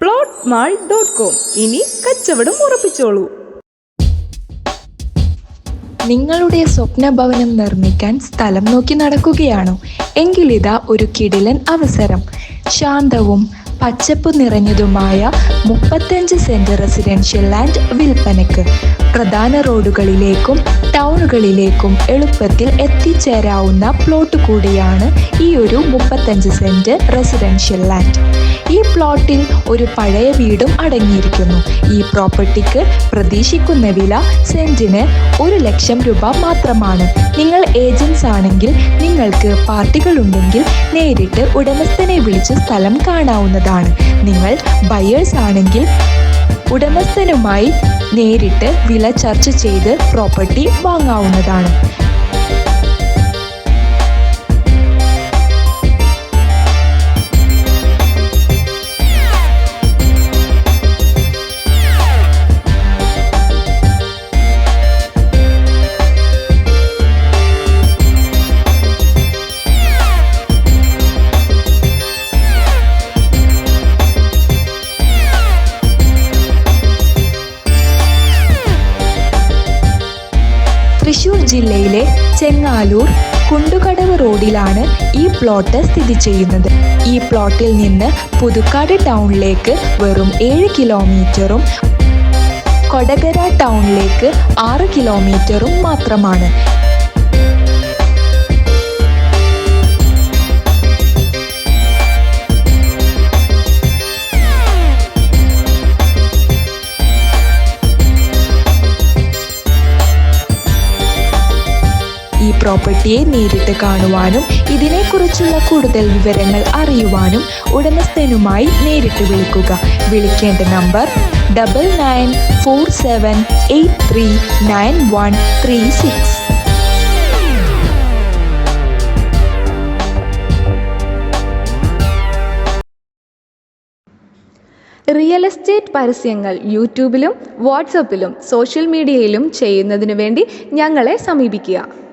Plot mall dot com ഇനി കച്ചവടം ഉറപ്പിച്ചോളൂ. നിങ്ങളുടെ സ്വപ്ന ഭവനം നിർമ്മിക്കാൻ സ്ഥലം നോക്കി നടക്കുകയാണോ? എങ്കിലിതാ ഒരു കിടിലൻ അവസരം. ശാന്തവും പച്ചപ്പ് നിറഞ്ഞതുമായ മുപ്പത്തഞ്ച് സെന്റ് റെസിഡൻഷ്യൽ ലാൻഡ് വിൽപ്പനയ്ക്ക് പ്രധാന റോഡുകളിലേക്കും ടൗണുകളിലേക്കും എളുപ്പത്തിൽ എത്തിച്ചേരാവുന്ന പ്ലോട്ട് കൂടിയാണ് ഈ ഒരു മുപ്പത്തഞ്ച് സെന്റ് റെസിഡൻഷ്യൽ ലാൻഡ്. ഈ പ്ലോട്ടിൽ ഒരു പഴയ വീടും അടങ്ങിയിരിക്കുന്നു. ഈ പ്രോപ്പർട്ടിക്ക് പ്രതീക്ഷിക്കുന്ന വില സെന്റിന് ഒരു ലക്ഷം രൂപ മാത്രമാണ്. നിങ്ങൾ ഏജൻസ് ആണെങ്കിൽ നിങ്ങൾക്ക് പാർട്ടികളുണ്ടെങ്കിൽ നേരിട്ട് ഉടമസ്ഥനെ വിളിച്ച് സ്ഥലം കാണാവുന്നതാണ്. നിങ്ങൾ ബയേഴ്സ് ആണെങ്കിൽ ഉടമസ്ഥനുമായി നേരിട്ട് വില ചർച്ച ചെയ്ത് പ്രോപ്പർട്ടി വാങ്ങാവുന്നതാണ്. തൃശൂർ ജില്ലയിലെ ചെങ്ങാലൂർ കുണ്ടുകടവ് റോഡിലാണ് ഈ പ്ലോട്ട് സ്ഥിതി ചെയ്യുന്നത്. ഈ പ്ലോട്ടിൽ നിന്ന് പുതുക്കാട് ടൗണിലേക്ക് വെറും ഏഴ് കിലോമീറ്ററും കൊടകര ടൗണിലേക്ക് ആറ് കിലോമീറ്ററും മാത്രമാണ്. പ്രോപ്പർട്ടിയെ നേരിട്ട് കാണുവാനും ഇതിനെക്കുറിച്ചുള്ള കൂടുതൽ വിവരങ്ങൾ അറിയുവാനും ഉടമസ്ഥനുമായി നേരിട്ട് വിളിക്കുക. വിളിക്കേണ്ട number double nine four seven eight three nine one three six real estate പരസ്യങ്ങൾ യൂട്യൂബിലും വാട്സപ്പിലും സോഷ്യൽ മീഡിയയിലും ചെയ്യുന്നതിനു വേണ്ടി ഞങ്ങളെ സമീപിക്കുക.